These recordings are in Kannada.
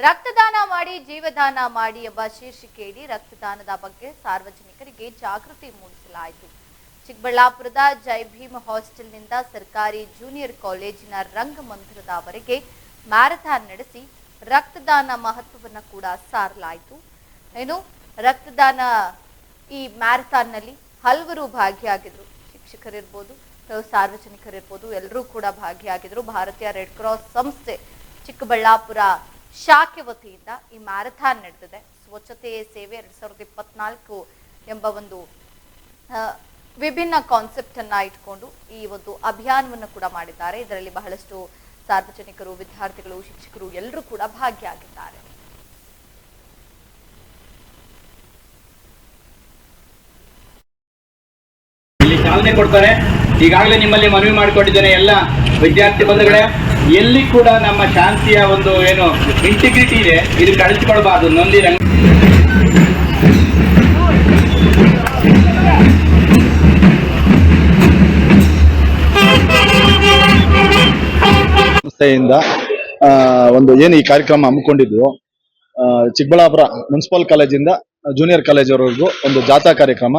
ರಕ್ತದಾನ ಮಾಡಿ, ಜೀವದಾನ ಮಾಡಿ ಎಂಬ ಶೀರ್ಷಿಕೆಯಡಿ ರಕ್ತದಾನದ ಬಗ್ಗೆ ಸಾರ್ವಜನಿಕರಿಗೆ ಜಾಗೃತಿ ಮೂಡಿಸಲಾಯಿತು. ಚಿಕ್ಕಬಳ್ಳಾಪುರದ ಜೈ ಭೀಮ್ ಹಾಸ್ಟೆಲ್ನಿಂದ ಸರ್ಕಾರಿ ಜೂನಿಯರ್ ಕಾಲೇಜಿನ ರಂಗಮಂದಿರದವರೆಗೆ ಮ್ಯಾರಥಾನ್ ನಡೆಸಿ ರಕ್ತದಾನ ಮಹತ್ವವನ್ನು ಕೂಡ ಸಾರಲಾಯಿತು. ಏನು ರಕ್ತದಾನ ಈ ಮ್ಯಾರಥಾನ್ನಲ್ಲಿ ಹಲವರು ಭಾಗಿಯಾಗಿದ್ರು. ಶಿಕ್ಷಕರಿರ್ಬೋದು ಸಾರ್ವಜನಿಕರಿರ್ಬೋದು, ಎಲ್ಲರೂ ಕೂಡ ಭಾಗಿಯಾಗಿದ್ರು. ಭಾರತೀಯ ರೆಡ್ ಕ್ರಾಸ್ ಸಂಸ್ಥೆ ಚಿಕ್ಕಬಳ್ಳಾಪುರ ಶಾಖೆ ವತಿಯಿಂದ ಈ ಮ್ಯಾರಥಾನ್ ನಡೆದಿದೆ. ಸ್ವಚ್ಛತೆ ಸೇವೆ ಎರಡ್ ಸಾವಿರದ ಇಪ್ಪತ್ನಾಲ್ಕು ಎಂಬ ಒಂದು ವಿಭಿನ್ನ ಕಾನ್ಸೆಪ್ಟ್ ಅನ್ನ ಇಟ್ಕೊಂಡು ಈ ಒಂದು ಅಭಿಯಾನವನ್ನು ಕೂಡ ಮಾಡಿದ್ದಾರೆ. ಇದರಲ್ಲಿ ಬಹಳಷ್ಟು ಸಾರ್ವಜನಿಕರು, ವಿದ್ಯಾರ್ಥಿಗಳು, ಶಿಕ್ಷಕರು ಎಲ್ಲರೂ ಕೂಡ ಭಾಗಿಯಾಗಿದ್ದಾರೆ. ಇಲ್ಲಿ ಚಾಲನೆ ಕೊಡ್ತಾರೆ. ಈಗಾಗಲೇ ನಿಮ್ಮಲ್ಲಿ ಮನವಿ ಮಾಡಿಕೊಂಡಿದ್ದೇನೆ ಎಲ್ಲ ವಿದ್ಯಾರ್ಥಿ ಬಂಧುಗಳೇ. ಎಲ್ಲಿ ಕೂಡ ನಮ್ಮ ಶಾಂತಿಯ ಒಂದು ಏನು ಇಂಟಿಗ್ರಿಟಿ ಇದೆ, ಇದು ಕಳಿಸ್ಕೊಳ್ಬಾರ್ದು ನೊಂದಿ ರಂಗ ಸಂಸ್ಥೆಯಿಂದ ಒಂದು ಏನು ಈ ಕಾರ್ಯಕ್ರಮ ಹಮ್ಮಿಕೊಂಡಿದ್ವು ಚಿಕ್ಕಬಳ್ಳಾಪುರ ಮುನ್ಸಿಪಲ್ ಕಾಲೇಜಿಂದ ಜೂನಿಯರ್ ಕಾಲೇಜ್ವರೆಗೂ ಒಂದು ಜಾಥಾ ಕಾರ್ಯಕ್ರಮ.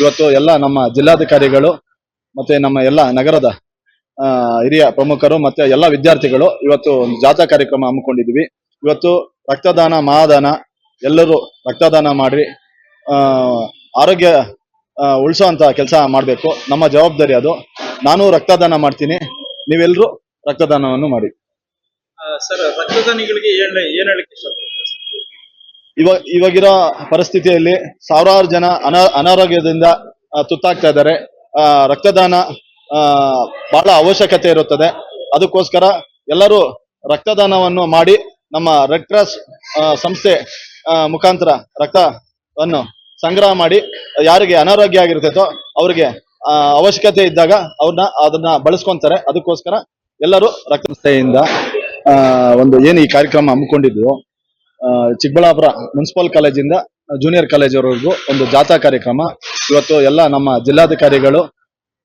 ಇವತ್ತು ಎಲ್ಲ ನಮ್ಮ ಜಿಲ್ಲಾಧಿಕಾರಿಗಳು ಮತ್ತೆ ನಮ್ಮ ಎಲ್ಲ ನಗರದ ಹಿರಿಯ ಪ್ರಮುಖರು ಮತ್ತೆ ಎಲ್ಲ ವಿದ್ಯಾರ್ಥಿಗಳು ಇವತ್ತು ಒಂದು ಜಾಥಾ ಕಾರ್ಯಕ್ರಮ ಹಮ್ಮಿಕೊಂಡಿದ್ವಿ. ಇವತ್ತು ರಕ್ತದಾನ ಮಹಾದಾನ ಎಲ್ಲರೂ ರಕ್ತದಾನ ಮಾಡಿ ಆರೋಗ್ಯ ಆರೋಗ್ಯ ಉಳಿಸೋಂತ ಕೆಲಸ ಮಾಡಬೇಕು. ನಮ್ಮ ಜವಾಬ್ದಾರಿ ಅದು. ನಾನು ರಕ್ತದಾನ ಮಾಡ್ತೀನಿ. ನೀವೆಲ್ಲರೂ ರಕ್ತದಾನವನ್ನು ಮಾಡಿ. ಸರ್ ರಕ್ತದಾನಿಗಳಿಗೆ ಏನ್ ಹೇಳಕ್ಕೆ ಸರ್? ಇವಾಗ ಇವಾಗಿರೋ ಪರಿಸ್ಥಿತಿಯಲ್ಲಿ ಸಾವಿರಾರು ಜನ ಅನಾ ಅನಾರೋಗ್ಯದಿಂದ ತುತ್ತಾಗ್ತಾ ಇದ್ದಾರೆ. ರಕ್ತದಾನ ಬಹಳ ಅವಶ್ಯಕತೆ ಇರುತ್ತದೆ. ಅದಕ್ಕೋಸ್ಕರ ಎಲ್ಲರೂ ರಕ್ತದಾನವನ್ನು ಮಾಡಿ ನಮ್ಮ ರೆಡ್ ಕ್ರಾಸ್ ಸಂಸ್ಥೆ ಮುಖಾಂತರ ರಕ್ತವನ್ನು ಸಂಗ್ರಹ ಮಾಡಿ, ಯಾರಿಗೆ ಅನಾರೋಗ್ಯ ಆಗಿರ್ತೈತೋ ಅವರಿಗೆ ಅವಶ್ಯಕತೆ ಇದ್ದಾಗ ಅವ್ರನ್ನ ಅದನ್ನ ಬಳಸ್ಕೊಂತಾರೆ. ಅದಕ್ಕೋಸ್ಕರ ಎಲ್ಲರೂ ರಕ್ತ ಸಂಸ್ಥೆಯಿಂದ ಒಂದು ಏನು ಈ ಕಾರ್ಯಕ್ರಮ ಹಮ್ಮಿಕೊಂಡಿದ್ವು ಚಿಕ್ಕಬಳ್ಳಾಪುರ ಮುನ್ಸಿಪಲ್ ಕಾಲೇಜಿಂದ ಜೂನಿಯರ್ ಕಾಲೇಜ್ವರೆಗೂ ಒಂದು ಜಾಥಾ ಕಾರ್ಯಕ್ರಮ. ಇವತ್ತು ಎಲ್ಲ ನಮ್ಮ ಜಿಲ್ಲಾಧಿಕಾರಿಗಳು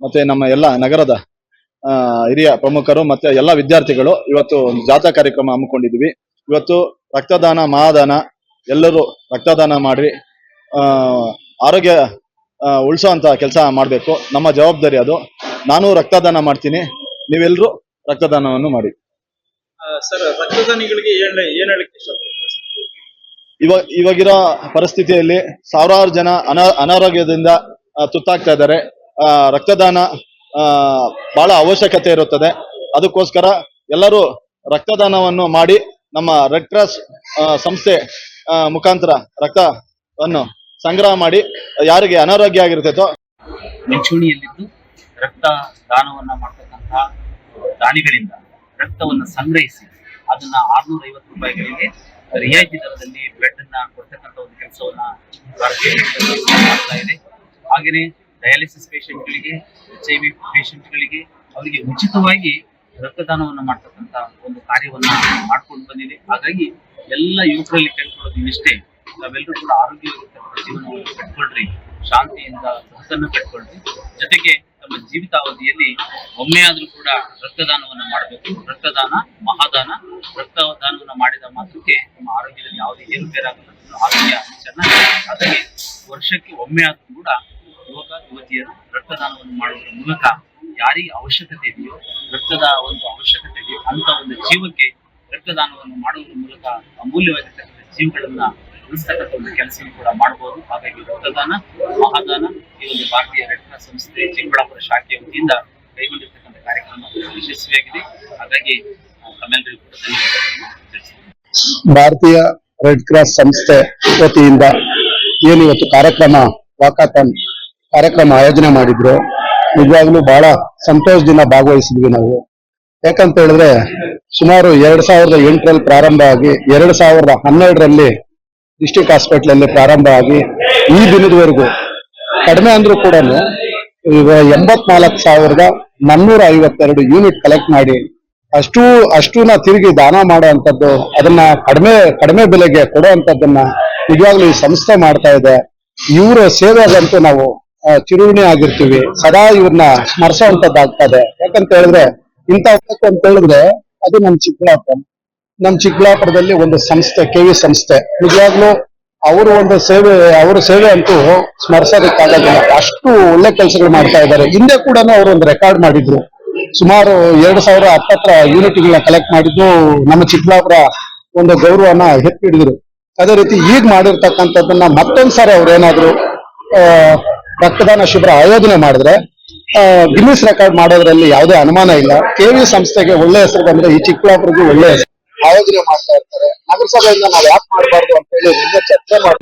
ಮತ್ತೆ ನಮ್ಮ ಎಲ್ಲ ನಗರದ ಹಿರಿಯ ಪ್ರಮುಖರು ಮತ್ತೆ ಎಲ್ಲ ವಿದ್ಯಾರ್ಥಿಗಳು ಇವತ್ತು ಒಂದು ಜಾಥಾ ಕಾರ್ಯಕ್ರಮ ಹಮ್ಮಿಕೊಂಡಿದ್ವಿ. ಇವತ್ತು ರಕ್ತದಾನ ಮಹಾದಾನ ಎಲ್ಲರೂ ರಕ್ತದಾನ ಮಾಡಿ ಆರೋಗ್ಯ ಆರೋಗ್ಯ ಉಳಿಸೋಂತ ಕೆಲಸ ಮಾಡಬೇಕು. ನಮ್ಮ ಜವಾಬ್ದಾರಿ ಅದು. ನಾನು ರಕ್ತದಾನ ಮಾಡ್ತೀನಿ. ನೀವೆಲ್ಲರೂ ರಕ್ತದಾನವನ್ನು ಮಾಡಿ. ಸರ್ ರಕ್ತದಾನಿಗಳಿಗೆ ಏನ್ ಹೇಳಕ್ಕೆ ಇವಾಗ ಇವಾಗಿರೋ ಪರಿಸ್ಥಿತಿಯಲ್ಲಿ ಸಾವಿರಾರು ಜನ ಅನಾ ಅನಾರೋಗ್ಯದಿಂದ ತುತ್ತಾಗ್ತಾ ಇದ್ದಾರೆ. ರಕ್ತದಾನ ಬಹಳ ಅವಶ್ಯಕತೆ ಇರುತ್ತದೆ. ಅದಕ್ಕೋಸ್ಕರ ಎಲ್ಲರೂ ರಕ್ತದಾನವನ್ನು ಮಾಡಿ ನಮ್ಮ ರೆಡ್ ಕ್ರಾಸ್ ಸಂಸ್ಥೆ ಮುಖಾಂತರ ರಕ್ತವನ್ನು ಸಂಗ್ರಹ ಮಾಡಿ, ಯಾರಿಗೆ ಅನಾರೋಗ್ಯ ಆಗಿರ್ತೈತೋ ಮುಂಚೂಣಿಯಲ್ಲಿದ್ದು ರಕ್ತ ದಾನವನ್ನ ಮಾಡ್ತಕ್ಕಂತಹ ದಾನಿಗಳಿಂದ ರಕ್ತವನ್ನು ಸಂಗ್ರಹಿಸಿ ಅದನ್ನ ಆರ್ನೂರ ಐವತ್ತು ರೂಪಾಯಿಗಳಿಗೆ ರಿಯಾಯಿತಿ ದರದಲ್ಲಿ ಬೆಡ್ ಅನ್ನ ಕೊಡ್ತಕ್ಕಂತ ಒಂದು ಕೆಲಸವನ್ನ ಮಾಡ್ತಾ ಇದೆ. ಹಾಗೆಯೇ ಡಯಾಲಿಸಿಸ್ ಪೇಷಂಟ್ಗಳಿಗೆ ಎಚ್ ಐ ವಿ ಪೇಷಂಟ್ಗಳಿಗೆ ಅವರಿಗೆ ಉಚಿತವಾಗಿ ರಕ್ತದಾನವನ್ನು ಮಾಡ್ತಕ್ಕಂಥ ಒಂದು ಕಾರ್ಯವನ್ನ ಮಾಡ್ಕೊಂಡು ಬಂದಿದೆ. ಹಾಗಾಗಿ ಎಲ್ಲ ಯುವಕರಲ್ಲಿ ಕೇಳ್ಕೊಳ್ಳೋದು ಇಷ್ಟೇ. ನಾವೆಲ್ಲರೂ ಕೂಡ ಆರೋಗ್ಯವಾಗಿರ್ತಕ್ಕಂಥ ಜೀವನವನ್ನು ಕಟ್ಕೊಳ್ರಿ. ಶಾಂತಿಯಿಂದ ಬದುಕನ್ನು ಕಟ್ಕೊಳ್ರಿ. ಜೊತೆಗೆ ತಮ್ಮ ಜೀವಿತಾವಧಿಯಲ್ಲಿ ಒಮ್ಮೆ ಆದ್ರೂ ಕೂಡ ರಕ್ತದಾನವನ್ನು ಮಾಡಬೇಕು. ರಕ್ತದಾನ, ಮಹಾದಾನ, ರಕ್ತದಾನವನ್ನು ಮಾಡಿದ ಮಾತ್ರಕ್ಕೆ ನಮ್ಮ ಆರೋಗ್ಯದಲ್ಲಿ ಯಾವುದೇ ಏರುಪೇರಾಗಲ್ಲ. ಆರೋಗ್ಯ ಚೆನ್ನಾಗಿ ಅದಕ್ಕೆ ವರ್ಷಕ್ಕೆ ಒಮ್ಮೆ ಆದ್ರೂ ಕೂಡ ಯುವತಿಯರು ರಕ್ತದಾನವನ್ನು ಮಾಡುವುದರ ಮೂಲಕ ಯಾರಿಗೆ ಅವಶ್ಯಕತೆ ಇದೆಯೋ, ರಕ್ತದ ಒಂದು ಅವಶ್ಯಕತೆ ಇದೆಯೋ ಅಂತ ಒಂದು ಜೀವಕ್ಕೆ ರಕ್ತದಾನವನ್ನು ಮಾಡುವುದರ ಮೂಲಕ ಅಮೂಲ್ಯವಾಗಿರ್ತಕ್ಕಂಥ ಜೀವಗಳನ್ನ ಉಳಿಸ್ತಕ್ಕಂಥ ಒಂದು ಕೆಲಸವನ್ನು ಕೂಡ ಮಾಡಬಹುದು ಹಾಗಾಗಿ ರಕ್ತದಾನ, ಮಹಾದಾನ, ಈ ಒಂದು ಭಾರತೀಯ ರೆಡ್ ಸಂಸ್ಥೆ ಚಿಕ್ಕಬಳ್ಳಾಪುರ ಶಾಖೆಯ ವತಿಯಿಂದ ಕೈಗೊಂಡಿರ್ತಕ್ಕಂಥ ಕಾರ್ಯಕ್ರಮ ಯಶಸ್ವಿಯಾಗಿದೆ. ಹಾಗಾಗಿ ತಮ್ಮೆಲ್ಲರಿಗೂ ಕೂಡ ಭಾರತೀಯ ರೆಡ್ ಕ್ರಾಸ್ ಸಂಸ್ಥೆ ವತಿಯಿಂದ ಏನು ಕಾರ್ಯಕ್ರಮ ವಾಕಾಥಾನ್ ಕಾರ್ಯಕ್ರಮ ಆಯೋಜನೆ ಮಾಡಿದ್ರು. ನಿಜವಾಗ್ಲೂ ಬಹಳ ಸಂತೋಷದಿಂದ ಭಾಗವಹಿಸಿದ್ವಿ ನಾವು. ಯಾಕಂತ ಹೇಳಿದ್ರೆ, ಸುಮಾರು ಎರಡ್ ಸಾವಿರದ ಎಂಟರಲ್ಲಿ ಪ್ರಾರಂಭ ಆಗಿ, ಎರಡ್ ಸಾವಿರದ ಹನ್ನೆರಡರಲ್ಲಿ ಡಿಸ್ಟಿಕ್ ಹಾಸ್ಪಿಟಲ್ ಅಲ್ಲಿ ಪ್ರಾರಂಭ ಆಗಿ, ಈ ದಿನದವರೆಗೂ ಕಡಿಮೆ ಅಂದ್ರೂ ಕೂಡ ಎಂಬತ್ನಾಲ್ಕು ಸಾವಿರದ ನಾನ್ನೂರ ಐವತ್ತೆರಡು ಯೂನಿಟ್ ಕಲೆಕ್ಟ್ ಮಾಡಿ, ಅಷ್ಟು, ಅಷ್ಟೂನ ತಿರುಗಿ ದಾನ ಮಾಡುವಂಥದ್ದು, ಅದನ್ನ ಕಡಿಮೆ ಕಡಿಮೆ ಬೆಲೆಗೆ ಕೊಡುವಂತದ್ದನ್ನ ನಿಜವಾಗ್ಲೂ ಈ ಸಂಸ್ಥೆ ಮಾಡ್ತಾ ಇದೆ. ಇವರ ಸೇವೆಗಂತೂ ನಾವು ಚಿರುಣಿ ಆಗಿರ್ತೀವಿ. ಸದಾ ಇವ್ರನ್ನ ಸ್ಮರಿಸುವಂತದ್ದಾಗ್ತದೆ. ಯಾಕಂತ ಹೇಳಿದ್ರೆ ಇಂಥ ಅಂತ ಹೇಳಿದ್ರೆ ಅದು ನಮ್ ಚಿಕ್ಕಬಳ್ಳಾಪುರ. ನಮ್ಮ ಚಿಕ್ಕಬಳ್ಳಾಪುರದಲ್ಲಿ ಒಂದು ಸಂಸ್ಥೆ ಕೆ ವಿ ಸಂಸ್ಥೆ. ನಿಜವಾಗ್ಲೂ ಅವರು ಒಂದು ಸೇವೆ ಅವ್ರ ಸೇವೆ ಅಂತೂ ಸ್ಮರಿಸೋದಕ್ಕಾಗೋದಿಲ್ಲ. ಅಷ್ಟು ಒಳ್ಳೆ ಕೆಲಸಗಳು ಮಾಡ್ತಾ ಇದ್ದಾರೆ. ಹಿಂದೆ ಕೂಡ ಅವರು ಒಂದು ರೆಕಾರ್ಡ್ ಮಾಡಿದ್ರು. ಸುಮಾರು ಎರಡು ಸಾವಿರ ಹತ್ತತ್ರ ಯೂನಿಟ್ಗಳನ್ನ ಕಲೆಕ್ಟ್ ಮಾಡಿದ್ದು ನಮ್ಮ ಚಿಕ್ಕಬಳ್ಳಾಪುರ ಒಂದು ಗೌರವನ ಹಿಡಿದ್ರು. ಅದೇ ರೀತಿ ಈಗ ಮಾಡಿರ್ತಕ್ಕಂಥದ್ದನ್ನ ಮತ್ತೊಂದ್ಸಾರಿ ಅವ್ರೇನಾದ್ರು ಆ, ರಕ್ತದಾನ ಶಿಬಿರ ಆಯೋಜನೆ ಮಾಡಿದ್ರೆ ಗಿನ್ನಿಸ್ ರೆಕಾರ್ಡ್ ಮಾಡೋದ್ರಲ್ಲಿ ಯಾವುದೇ ಅನುಮಾನ ಇಲ್ಲ. ಕೆವಿ ಸಂಸ್ಥೆಗೆ ಒಳ್ಳೆ ಹೆಸರು ಬಂದ್ರೆ ಈ ಚಿಕ್ಕಬಳ್ಳಾಪುರಗೂ ಒಳ್ಳೆ ಹೆಸರು. ಆಯೋಜನೆ ಮಾಡ್ತಾ ಇರ್ತಾರೆ. ನಗರಸಭೆಯಿಂದ ನಾವು ಯಾಕೆ ಮಾಡಬಾರ್ದು ಅಂತ ಹೇಳಿ ನಿನ್ನೆ ಚರ್ಚೆ ಮಾಡಿ